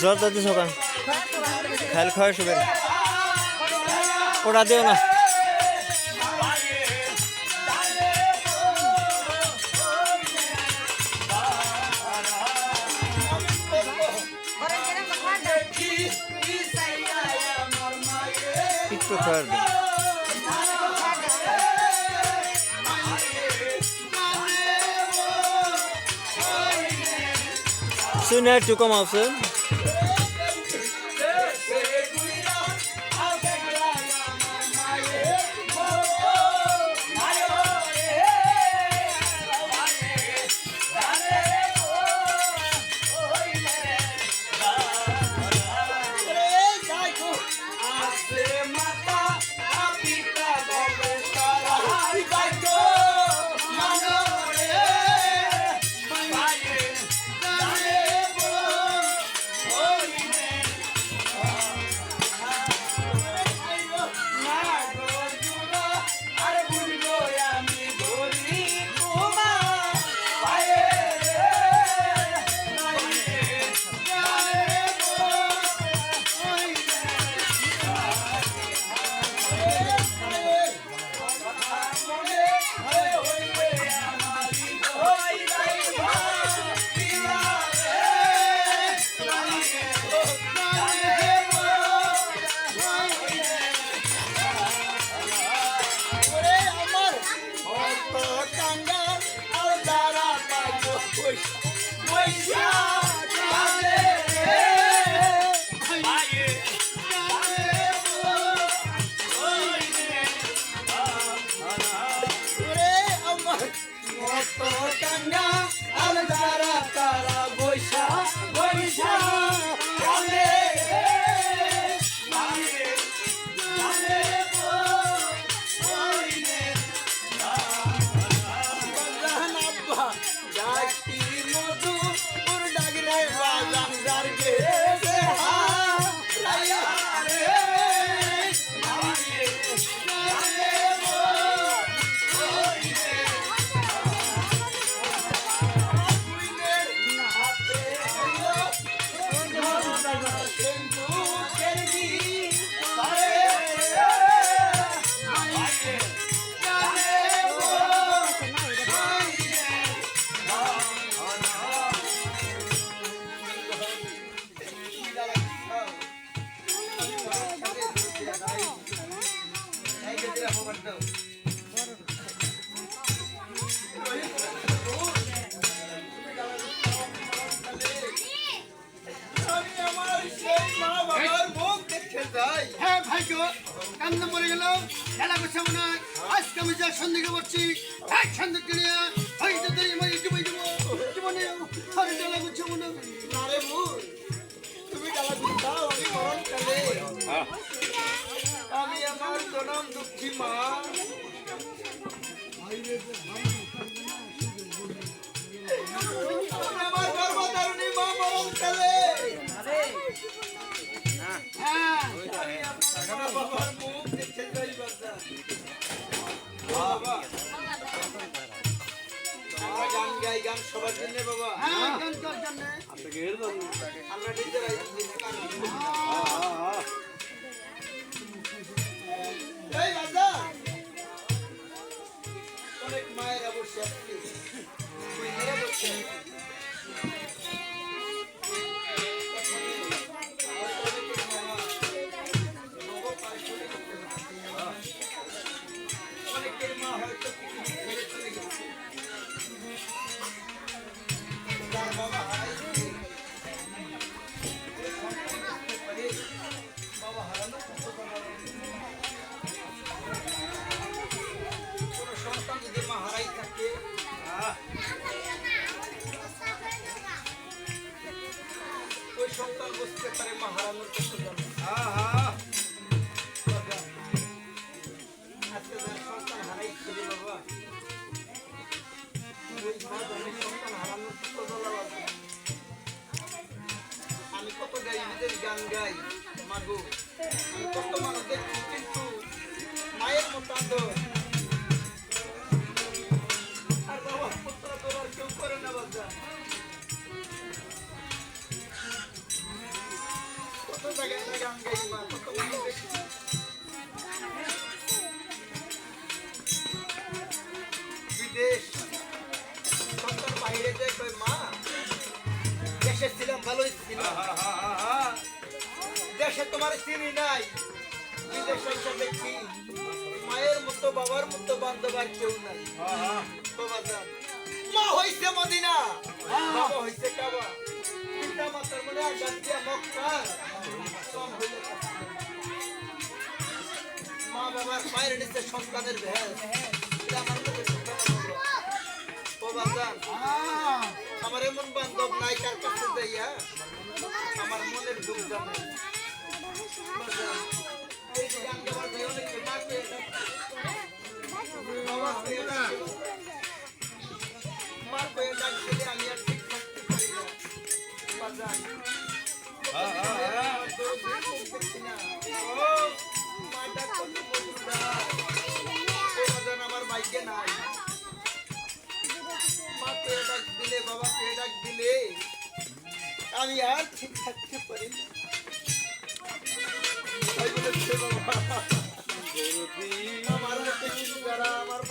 জ্বর দিতেছ কেন খাইল খাওয়া শুবে ওটা দিও না। একটু খাওয়ার দিন শুনে একটু কমাও শুন হ্যাঁ ভাইকে কান্না মরে গেল খেলা করছে হয় আজকে আমি যা সন্ধ্যে করছি এক সন্ধ্যে কিনে ওই তো তুই আমার জীবন জীবনে আরে খেলা করছে হয় আরে ভুল। তুমি আমি মরণ কালে আমি আমার জনম দুঃখী মা। সবার জন্য বাবা। হ্যাঁ কর জন্য আমরা নিজেরাই হারানোর কষ্ট জানো আজকে সন্তান হারাইছি বাবা সন্তান হারানোর কষ্ট জানা আমি কত গাই নিজের গান গাই মাগো আমি কত মানুষ দেখছি মায়ের মতো দেশে তোমার চিনি নাই বিদেশে এসে দেখি মায়ের মতো বাবার মতো বান্ধব আর কেউ নাই। বাবা যান। মা হইছে মদিনা বাবা হইছে কাবা। পিতা মাতার মনে আঘাত দিয়া মক্কা কম হইলে কাছে। মা বাবার পায়ের নিচে সন্তানের ভেল আমার বাবা যান। আমার এমন বান্ধব নাই কার কাছে যাইয়া আমার মনের দুঃখ জানে এই যে গান গাওয়ার যায় অনেকে মাকে বাবা কয়ে ডাকে। মা কয়ে ডাক দিলে আমি আর ঠিক থাকতে পারি না বাজান আমার দৌড় দিয়ে মুখ দেখছি না। ও, মা ডাক কত মধুর ডাক। ও বাজান আমার ভাগ্যে নাই মা পেয়ে ডাক দিলে বাবা পেয়ে ডাক দিলে আমি আর ঠিক থাকতে পারি আমার